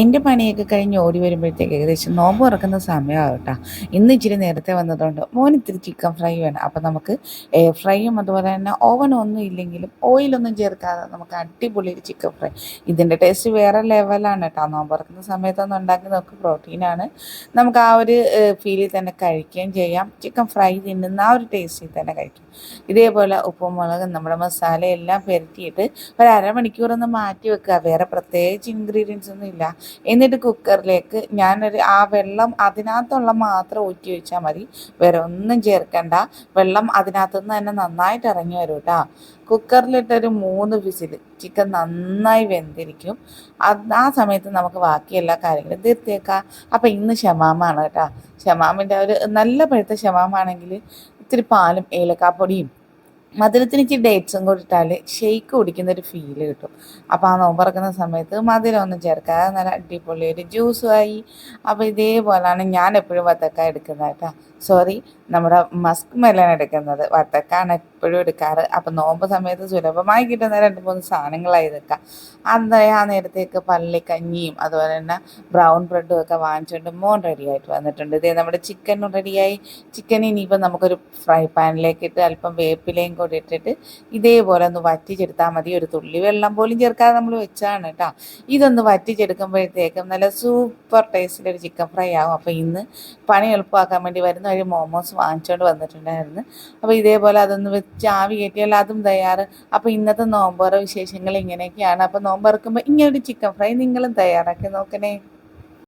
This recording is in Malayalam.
എന്റെ പണിയൊക്കെ കഴിഞ്ഞ് ഓടി വരുമ്പോഴത്തേക്ക് ഏകദേശം നോമ്പ് തുറക്കുന്ന സമയമാണ് കേട്ടോ ഇന്ന് ഇച്ചിരി നേരത്തെ വന്നതുകൊണ്ട് മോൻ ഇത്തിരി ചിക്കൻ ഫ്രൈ വേണം. അപ്പം നമുക്ക് എയർ ഫ്രൈയും അതുപോലെ തന്നെ ഓവനൊന്നും ഇല്ലെങ്കിലും ഓയിലൊന്നും ചേർക്കാതെ നമുക്ക് അടിപൊളി ഒരു ചിക്കൻ ഫ്രൈ ഇതിന്റെ ടേസ്റ്റ് വേറെ ലെവലാണ് കേട്ടോ നോമ്പ് തുറക്കുന്ന സമയത്തൊന്നും ഉണ്ടാക്കി നോക്ക് പ്രോട്ടീനാണ് നമുക്ക് ആ ഒരു ഫീലിൽ തന്നെ കഴിക്കുകയും ചെയ്യാം. ചിക്കൻ ഫ്രൈ തിന്നുന്ന ആ ഒരു ടേസ്റ്റിൽ തന്നെ കഴിക്കും. ഇതേപോലെ ഉപ്പും മുളകും നമ്മുടെ മസാല എല്ലാം പെരട്ടിയിട്ട് ഒരു അരമണിക്കൂറൊന്ന് മാറ്റി വെക്കുക. വേറെ പ്രത്യേകിച്ച് ഇൻഗ്രീഡിയൻസ് ഒന്നും ഇല്ല. എന്നിട്ട് കുക്കറിലേക്ക് ഞാനൊരു ആ വെള്ളം അതിനകത്തുള്ള മാത്രം ഊറ്റി വെച്ചാൽ മതി. വേറെ ഒന്നും ചേർക്കണ്ട. വെള്ളം അതിനകത്തു നിന്ന് തന്നെ നന്നായിട്ട് ഇറങ്ങി വരും കേട്ടോ കുക്കറിലിട്ടൊരു മൂന്ന് വിസിൽ ചിക്കൻ നന്നായി വെന്തിരിക്കും. അത് ആ സമയത്ത് നമുക്ക് ബാക്കി എല്ലാ കാര്യങ്ങളും തീർത്തേക്കാം. അപ്പം ഇന്ന് ഷമാമാണ് കേട്ടോ ഷമാമിന്റെ ഒരു നല്ല പഴുത്ത ഷമാമാണെങ്കിൽ ഇത്തിരി പാലും ഏലക്കാപ്പൊടിയും മധുരത്തിന് ഇച്ചിരി ഡേറ്റ്സും കൂടി ഇട്ടാൽ ഷെയ്ക്ക് കുടിക്കുന്ന ഒരു ഫീൽ കിട്ടും. അപ്പോൾ ആ നോമ്പറക്കുന്ന സമയത്ത് മധുരം ഒന്നും ചേർക്കാതെ നല്ല അടിപൊളി ഒരു ജ്യൂസുമായി അപ്പോൾ ഇതേപോലെയാണ് ഞാൻ എപ്പോഴും വത്തക്ക എടുക്കുന്നത് കേട്ടോ. സോറി നമ്മുടെ മസ്ക് മെലൻ എടുക്കുന്നത്. വത്തക്കാണ് എപ്പോഴും എടുക്കാറ്. അപ്പോൾ നോമ്പ് സമയത്ത് സുലഭമായി കിട്ടുന്ന രണ്ട് മൂന്ന് സാധനങ്ങളായി ഇതൊക്കെ അന്ന് ആ നേരത്തേക്ക് പള്ളിക്കഞ്ഞിയും അതുപോലെ തന്നെ ബ്രൗൺ ബ്രെഡും ഒക്കെ വാങ്ങിച്ചുകൊണ്ട് മോൻ റെഡിയായിട്ട് വന്നിട്ടുണ്ട്. ഇതേ നമ്മുടെ ചിക്കനും റെഡിയായി ചിക്കൻ ഇനിയിപ്പോൾ നമുക്കൊരു ഫ്രൈ പാനിലേക്ക് ഇട്ട് അല്പം വേപ്പിലയും കൂടി ഇട്ടിട്ട് ഇതേപോലെ ഒന്ന് വറ്റിച്ചെടുത്താൽ മതി. ഒരു തുള്ളി വെള്ളം പോലും ചേർക്കാതെ നമ്മൾ വെച്ചാണ് കേട്ടോ ഇതൊന്ന് വറ്റിച്ചെടുക്കുമ്പോഴത്തേക്കും നല്ല സൂപ്പർ ടേസ്റ്റിലൊരു ചിക്കൻ ഫ്രൈ ആകും അപ്പോൾ ഇന്ന് പണി എളുപ്പമാക്കാൻ വേണ്ടി വരുന്ന ഒരു മോമോസ് വാങ്ങിച്ചുകൊണ്ട് വന്നിട്ടുണ്ടായിരുന്നു. അപ്പോൾ ഇതേപോലെ അതൊന്ന് വെച്ച് ആവി കയറ്റിയാൽ അതും തയ്യാറ്. അപ്പോൾ ഇന്നത്തെ നോമ്പറ വിശേഷങ്ങൾ ഇങ്ങനെയൊക്കെയാണ്. അപ്പോൾ നോമ്പറക്കുമ്പോൾ ഇങ്ങനെ ഒരു ചിക്കൻ ഫ്രൈ നിങ്ങളും തയ്യാറാക്കി നോക്കണേ.